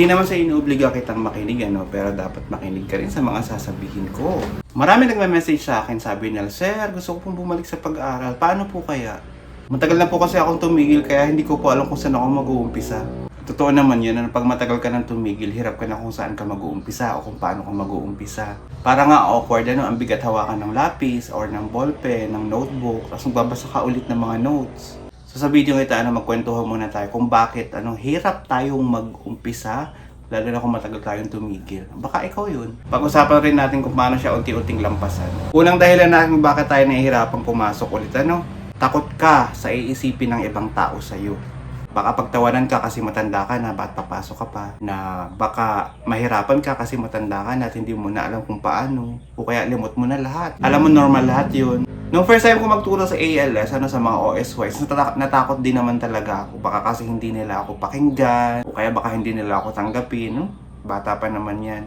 Hindi naman sa inuobliga kitang makinig, ano, pero dapat makinig ka rin sa mga sasabihin ko. Marami nagme-message sa akin, sabi nila, Sir, gusto ko pong bumalik sa pag-aaral. Paano po kaya? Matagal na po kasi akong tumigil, kaya hindi ko po alam kung saan ako mag-uumpisa. Totoo naman yun, ano, pag matagal ka nang tumigil, hirap ka na kung saan ka mag-uumpisa o kung paano ka mag-uumpisa. Para nga awkward, ano, ang bigat hawakan ng lapis or ng ballpen, ng notebook, tapos magbabasa ka ulit ng mga notes. So sa video kita, ano, magkwentuhan muna tayo kung bakit, ano, hirap tayong mag-umpisa, lalo na kung matagal tayong tumigil. Baka ikaw yun. Pag-usapan rin natin kung paano siya unti-unting lampasan. Unang dahilan natin bakit tayo nahihirapan pumasok ulit, ano, takot ka sa iisipin ng ibang tao sa'yo. Baka pagtawanan ka kasi matanda ka na, ba't papasok ka pa? Na baka mahirapan ka kasi matanda ka na at hindi mo na alam kung paano. O kaya limot mo na lahat. Alam mo normal lahat yun. Nung first time ko magturo sa ALS, ano sa mga OSYs, nata- natakot din naman talaga ako. Baka kasi hindi nila ako pakinggan, o kaya baka hindi nila ako tanggapin. No? Bata pa naman yan.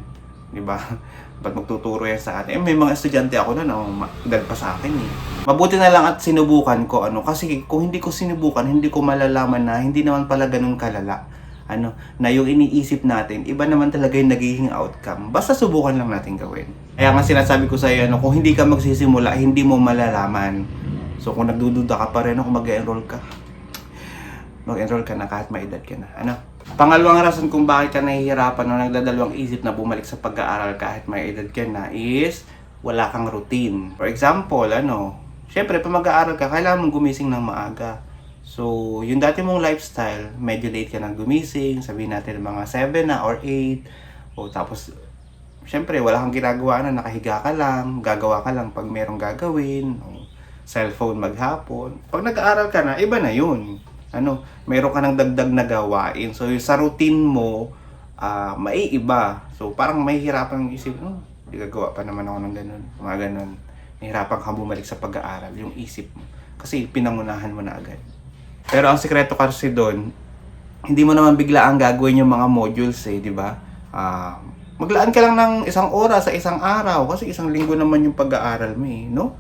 Di ba? Ba't magtuturo yan sa atin? Eh, may mga estudyante ako na no, edad pa sa akin eh. Mabuti na lang at sinubukan ko ano kasi kung hindi ko sinubukan hindi ko malalaman na hindi naman pala ganun kalala ano na yung iniisip natin iba naman talaga yung nagiging outcome. Basta subukan lang natin gawin. Kaya nga sinasabi ko sa iyo ano kung hindi ka magsisimula hindi mo malalaman. So kung nagdududa ka pa rin kung mag-enroll ka. Mag-enroll ka na kahit may edad ka na. Ano? Pangalawang rason kung bakit ka nahihirapan o nagdadalawang isip na bumalik sa pag-aaral kahit may edad ka na is wala kang routine. For example, ano, syempre, pag mag-aaral ka, kailangan mong gumising ng maaga. So, yung dati mong lifestyle, medyo late ka nang gumising, sabihin natin mga 7 na or 8. O tapos, syempre, wala kang ginagawa na, nakahiga ka lang, gagawa ka lang pag merong gagawin, o cellphone maghapon. Pag nag-aaral ka na, iba na yun. Ano, meron ka ng dagdag na gawain. So, yung sa routine mo, ah maiiba. So, parang mahihirapan yung isip, oh, gagawa pa naman ako ng ganun. Mga ganun. Nahihirapan ka bumalik sa pag-aaral, yung isip mo. Kasi pinangunahan mo na agad. Pero ang sikreto kasi doon, hindi mo naman bigla ang gagawin yung mga modules eh, di ba? Ah, maglaan ka lang ng isang oras sa isang araw kasi isang linggo naman yung pag-aaral mo eh, no?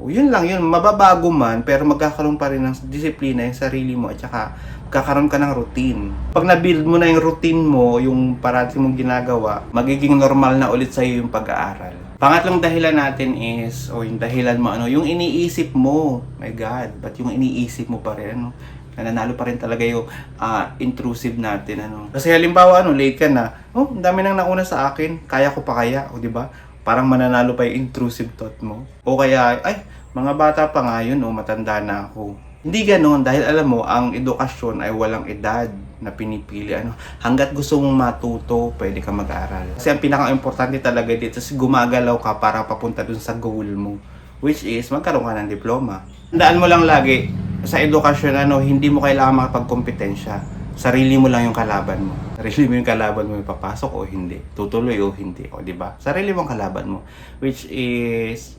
O yun lang yun, mababago man pero magkakaroon pa rin ng disiplina yung sarili mo at saka magkakaroon ka ng routine. Pag na-build mo na yung routine mo, yung parati mong ginagawa, magiging normal na ulit sa'yo yung pag-aaral. Pangatlong dahilan natin is, o yung dahilan mo, ano, yung iniisip mo. My God, ba't yung iniisip mo pa rin, ano? nananalo pa rin talaga yung ah, intrusive natin ano kasi halimbawa ano late ka na oh dami nang nauna sa akin kaya ko pa kaya o di ba parang mananalo pa yung intrusive thought mo o kaya ay mga bata pa nga yun o matanda na ako hindi ganoon dahil alam mo ang edukasyon ay walang edad na pinipili ano. Hangga't gusto mong matuto pwede ka mag-aral. Kasi ang pinaka-importante talaga dito is gumagalaw ka para papunta dun sa goal mo which is magkaroon ka ng diploma. Tandaan mo lang lagi sa edukasyon ano hindi mo kailangan makapagkompetensya. Sarili mo lang yung kalaban mo. Sarili mo yung kalaban mo yung papasok o hindi. Tutuloy o hindi o di ba? Sarili mong kalaban mo which is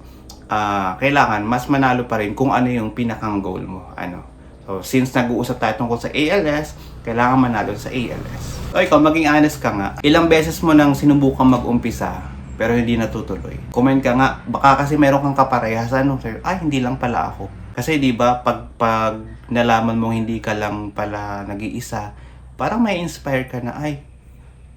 ah kailangan mas manalo pa rin kung ano yung pinakang goal mo ano so since nag-uusap tayo tungkol sa ALS kailangan manalo sa ALS o ikaw maging honest ka nga ilang beses mo nang sinubukan mag-umpisa pero hindi natutuloy comment ka nga baka kasi meron kang kaparehasan no? Sabi, ay hindi lang pala ako kasi 'di ba pag pag nalaman mong hindi ka lang pala nag-iisa, parang may inspire ka na ay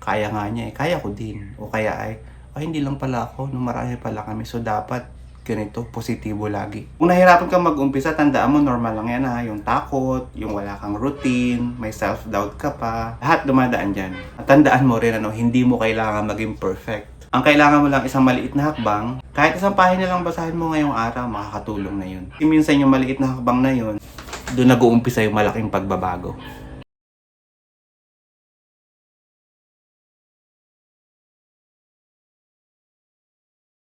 kaya nga niya eh, kaya ko din. O kaya ay ay hindi lang pala ako, no marami pala kami. So dapat ganito, positibo lagi. Kung nahirapan kang mag-umpisa, tandaan mo normal lang yan ha, yung takot, yung wala kang routine, may self-doubt ka pa, lahat dumadaan dyan. At tandaan mo rin ano, hindi mo kailangan maging perfect. Ang kailangan mo lang isang maliit na hakbang. Kahit isang pahina lang basahin mo ngayong araw, makakatulong na yun. Minsan yung maliit na hakbang na yun, doon nag-uumpisa yung malaking pagbabago.